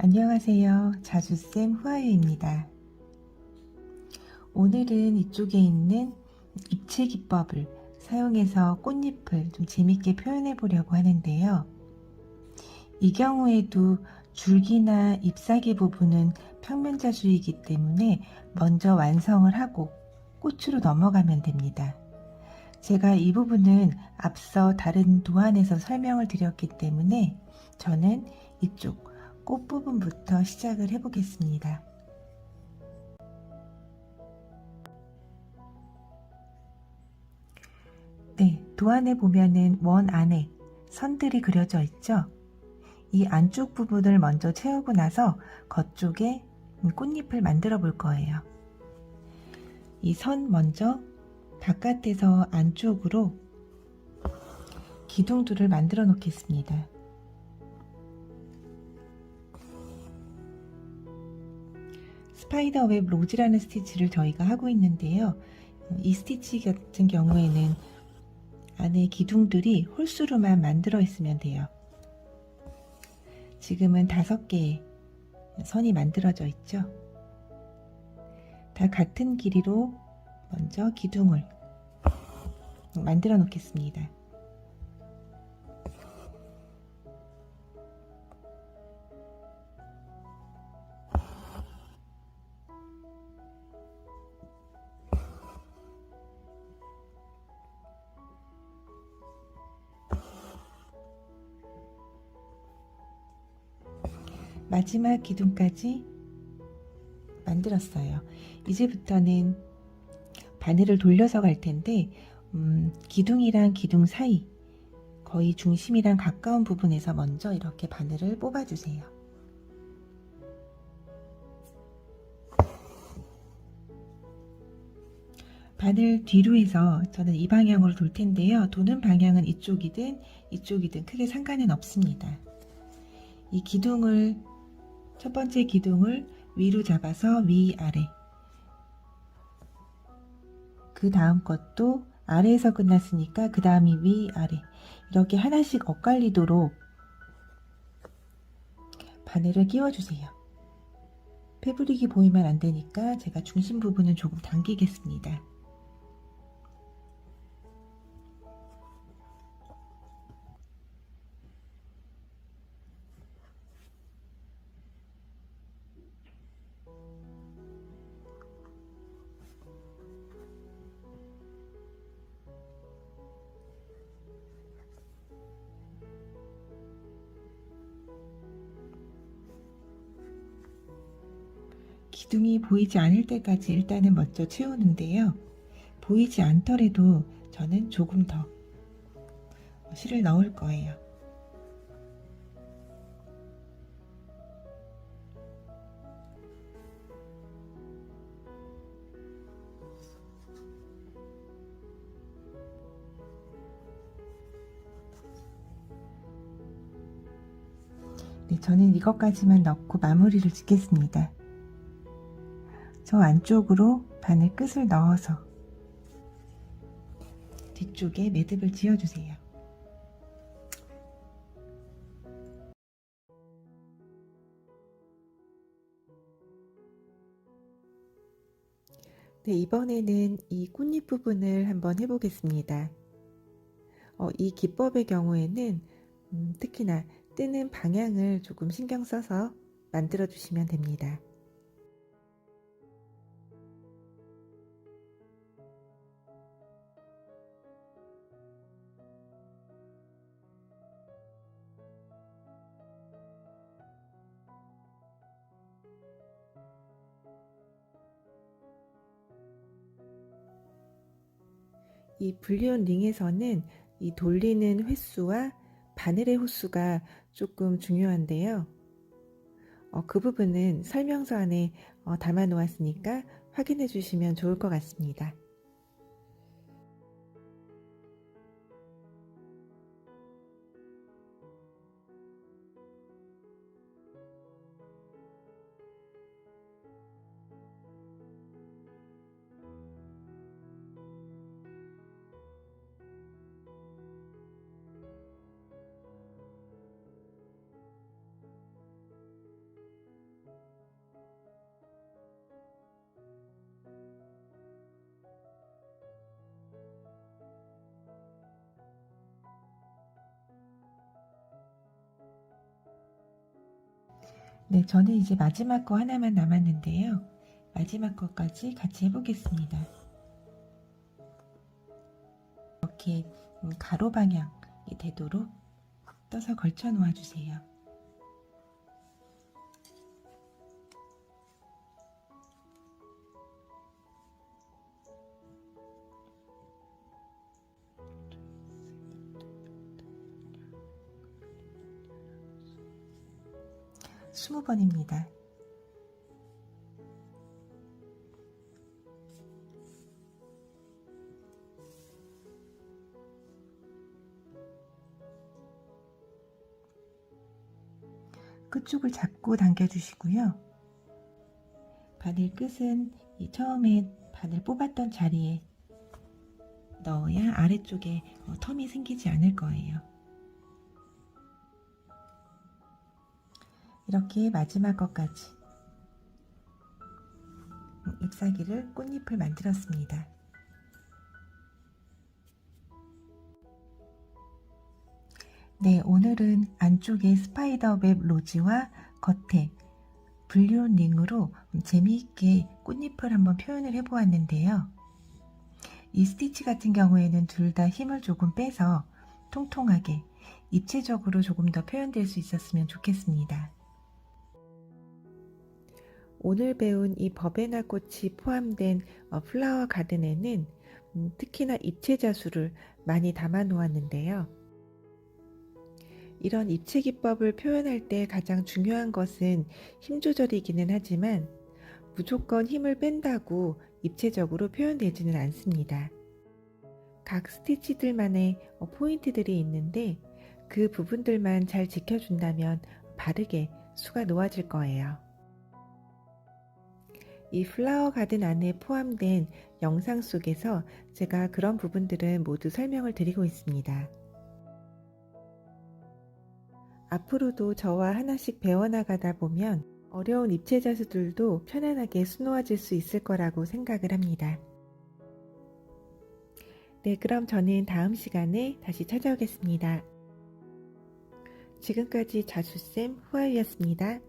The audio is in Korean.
안녕하세요. 자주쌤 후아유입니다. 오늘은 이쪽에 있는 입체 기법을 사용해서 꽃잎을 좀 재밌게 표현해 보려고 하는데요. 이 경우에도 줄기나 잎사귀 부분은 평면자주이기 때문에 먼저 완성을 하고 꽃으로 넘어가면 됩니다. 제가 이 부분은 앞서 다른 도안에서 설명을 드렸기 때문에 저는 이쪽 꽃 부분부터 시작을 해보겠습니다. 네, 도안에 보면은 원 안에 선들이 그려져 있죠? 이 안쪽 부분을 먼저 채우고 나서 겉쪽에 꽃잎을 만들어 볼 거예요. 이 선 먼저 바깥에서 안쪽으로 기둥들을 만들어 놓겠습니다. 스파이더 웹 로즈라는 스티치를 저희가 하고 있는데요. 이 스티치 같은 경우에는 안에 기둥들이 홀수로만 만들어 있으면 돼요. 지금은 다섯 개의 선이 만들어져 있죠. 다 같은 길이로 먼저 기둥을 만들어 놓겠습니다. 마지막 기둥까지 만들었어요. 이제부터는 바늘을 돌려서 갈 텐데 음, 기둥이랑 기둥 사이 거의 중심이랑 가까운 부분에서 먼저 이렇게 바늘을 뽑아주세요. 바늘 뒤로 해서 저는 이 방향으로 돌 텐데요. 도는 방향은 이쪽이든 이쪽이든 크게 상관은 없습니다. 이 기둥을 첫 번째 기둥을 위로 잡아서 위아래 그 다음 것도 아래에서 끝났으니까 그 다음이 위아래 이렇게 하나씩 엇갈리도록 바늘을 끼워주세요. 패브릭이 보이면 안 되니까 제가 중심 부분은 조금 당기겠습니다. 기둥이 보이지 않을 때까지 일단은 먼저 채우는데요. 보이지 않더라도 저는 조금 더 실을 넣을 거예요. 네, 저는 이것까지만 넣고 마무리를 짓겠습니다. 저 안쪽으로 바늘 끝을 넣어서 뒤쪽에 매듭을 지어주세요. 네, 이번에는 이 꽃잎 부분을 한번 해보겠습니다. 어, 이 기법의 경우에는 음, 특히나 뜨는 방향을 조금 신경 써서 만들어 주시면 됩니다. 이 불리온 링에서는 이 돌리는 횟수와 바늘의 홀수가 조금 중요한데요. 어, 그 부분은 설명서 안에 어, 담아 놓았으니까 확인해 주시면 좋을 것 같습니다. 네, 저는 이제 마지막 거 하나만 남았는데요. 마지막 거까지 같이 해보겠습니다. 이렇게 음, 가로 방향이 되도록 떠서 걸쳐 놓아 주세요. 스무 번입니다. 끝쪽을 잡고 당겨주시고요. 바늘 끝은 이 처음에 바늘 뽑았던 자리에 넣어야 아래쪽에 어, 텀이 생기지 않을 거예요. 이렇게 마지막 것까지 음, 잎사귀를 꽃잎을 만들었습니다. 네, 오늘은 안쪽에 스파이더웹 로즈와 겉에 불륜 링으로 재미있게 꽃잎을 한번 표현을 해보았는데요. 이 스티치 같은 경우에는 둘 다 힘을 조금 빼서 통통하게 입체적으로 조금 더 표현될 수 있었으면 좋겠습니다. 오늘 배운 이 버베나 꽃이 포함된 어, 플라워 가든에는 음, 특히나 입체 자수를 많이 담아 놓았는데요. 이런 입체 기법을 표현할 때 가장 중요한 것은 힘 조절이기는 하지만 무조건 힘을 뺀다고 입체적으로 표현되지는 않습니다. 각 스티치들만의 어, 포인트들이 있는데 그 부분들만 잘 지켜준다면 바르게 수가 놓아질 거예요. 이 플라워 가든 안에 포함된 영상 속에서 제가 그런 부분들은 모두 설명을 드리고 있습니다. 앞으로도 저와 하나씩 배워나가다 보면 어려운 입체 자수들도 편안하게 수놓아질 수 있을 거라고 생각을 합니다. 네, 그럼 저는 다음 시간에 다시 찾아오겠습니다. 지금까지 자수쌤 후아유였습니다.